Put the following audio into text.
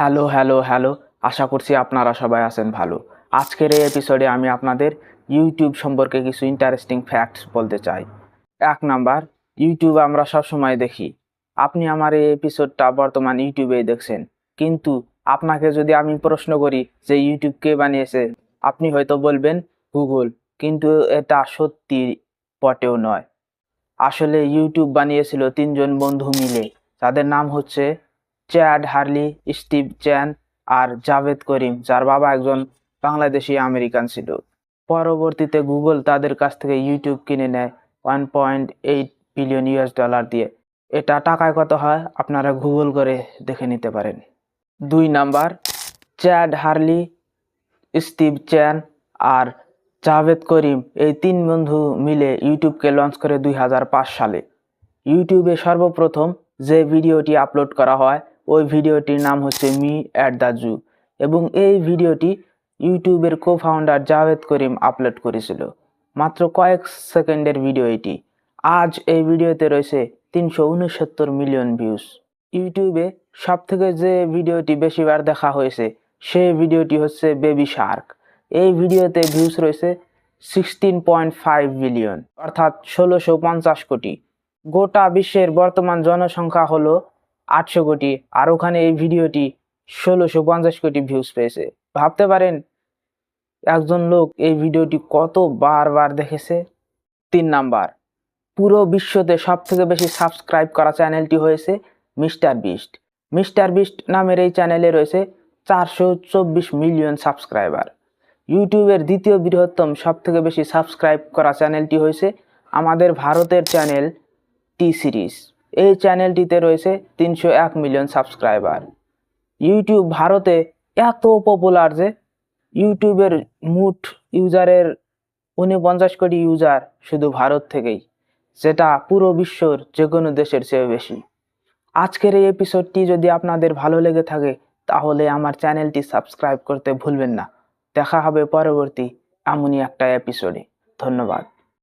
Hello hello hello আশা করছি আপনারা সবাই আছেন ভালো। আজকের এই এপিসোডে আমি আপনাদের ইউটিউব সম্পর্কে কিছু ইন্টারেস্টিং ফ্যাক্টস বলতে চাই। এক নাম্বার ইউটিউব আমরা সবসময় দেখি। আপনি আমার এই এপিসোডটা বর্তমান ইউটিউবেই দেখছেন। কিন্তু আপনাকে যদি আমি প্রশ্ন করি যে ইউটিউব কে বানিয়েছে, আপনি হয়তো বলবেন গুগল কিন্তু এটা সত্যি পটেও নয়। আসলে ইউটিউব বানিয়েছিল তিনজন বন্ধু মিলে। তাদের নাম হচ্ছে চ্যাড হার্লি, স্টিভ চ্যান আর জাভেদ করিম, যার বাবা একজন বাংলাদেশি আমেরিকান ছিল। পরবর্তীতে গুগল তাদের কাছ থেকে ইউটিউব কিনে নেয় one point eight billion US dollar দিয়ে। এটা টাকায় কত হয়? আপনারা গুগল করে দেখে নিতে পারেন। দুই number, Chad Hurley, Steve Chen আর জাভেদ করিম এই তিন বন্ধু মিলে ইউটিউবকে লঞ্চ করে দুই হাজার পাঁচ সালে। ইউটিউবে সর্বপ্রথম যে ভিডিওটি আপলোড করা হয় ওই ভিডিওটির নাম হচ্ছে মি অ্যাট দ্য জু এবং এই ভিডিওটি ইউটিউবের co founder Jawed Karim upload করেছিল। মাত্র কয়েক সেকেন্ডের ভিডিও এটি। আজ এই ভিডিওতে রয়েছে তিনশো উনসত্তর মিলিয়ন ভিউজ ইউটিউবে সব থেকে যে ভিডিওটি বেশিবার দেখা হয়েছে সেই ভিডিওটি হচ্ছে বেবি শার্ক। এই ভিডিওতে ভিউজ রয়েছে সিক্সটিন পয়েন্ট ফাইভ বিলিয়ন অর্থাৎ ষোলোশো পঞ্চাশ কোটি। গোটা বিশ্বের বর্তমান জনসংখ্যা হলো আটশো কোটি আর ওখানে এই ভিডিওটি ষোলোশো পঞ্চাশ কোটি ভিউজ পেয়েছে। ভাবতে পারেন, একজন লোক এই ভিডিওটি কত বারবার দেখেছে? তিন নাম্বার, পুরো বিশ্বতে সব থেকে বেশি সাবস্ক্রাইব করা চ্যানেলটি হয়েছে মিস্টার বিস্ট। মিস্টার বিস্ট নামের এই চ্যানেলে রয়েছে চারশো চব্বিশ মিলিয়ন সাবস্ক্রাইবার ইউটিউবের দ্বিতীয় বৃহত্তম সব থেকে বেশি সাবস্ক্রাইব করা চ্যানেলটি হয়েছে আমাদের ভারতের চ্যানেল টি সিরিজ এই চ্যানেলটিতে রয়েছে তিনশো এক মিলিয়ন সাবস্ক্রাইবার। ইউটিউব ভারতে এত পপুলার যে ইউটিউবের মুঠ ইউজারের উনপঞ্চাশ কোটি ইউজার শুধু ভারত থেকেই, যেটা পুরো বিশ্বর যে কোনো দেশের চেয়ে বেশি। আজকের এই এপিসোডটি যদি আপনাদের ভালো লেগে থাকে, তাহলে আমার চ্যানেলটি সাবস্ক্রাইব করতে ভুলবেন না। দেখা হবে পরবর্তী এমনই একটা এপিসোডে ধন্যবাদ।